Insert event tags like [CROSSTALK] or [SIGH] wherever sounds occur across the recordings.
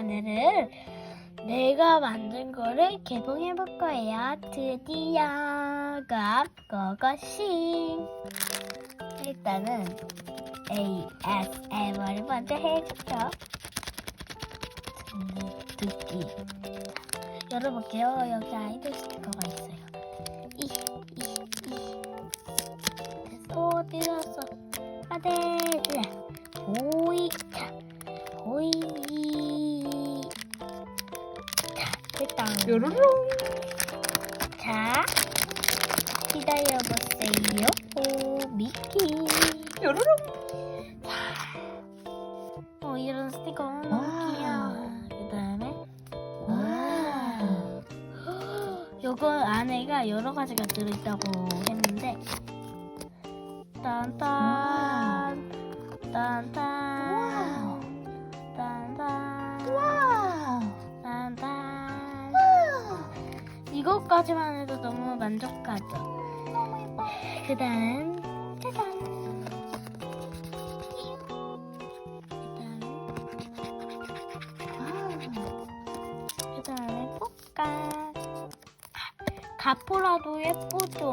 오늘은 내가 만든 거를 개봉해 볼 거예요. 드디어 고고싱 일단은 ASMR을 먼저 해야겠죠. 듣기 열어볼게요. 여기 아이돌 스티커가 있어요. 이, 이, 이. 됐어, 뜯었어. 아, 네, 네. 오이, 자, 오이. 자, 됐다. 요로롱. 자, 기다려보세요. 오, 미키. 요로롱. 어, 이런 스티커 너무 와. 귀여워. 그 다음에, 와. [GASPS] 요거 안에가 여러 가지가 들어있다고 했는데, 딴딴, 딴딴, 이것까지만 해도 너무 만족하죠. 그 다음, 짜잔. 그 다음에 꽃가 가포라도 예쁘죠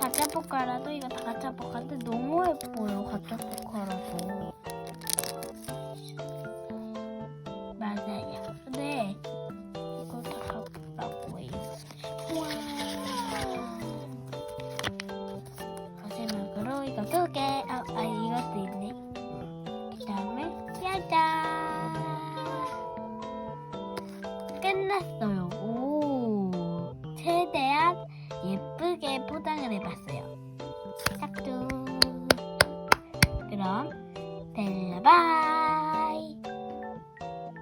가짜 포카라도 이거 다 가짜 포카인데 너무 예뻐요 가짜 포카 짜잔. 끝났어요. 오. 최대한 예쁘게 포장을 해봤어요. 싹둑. 그럼, 델라바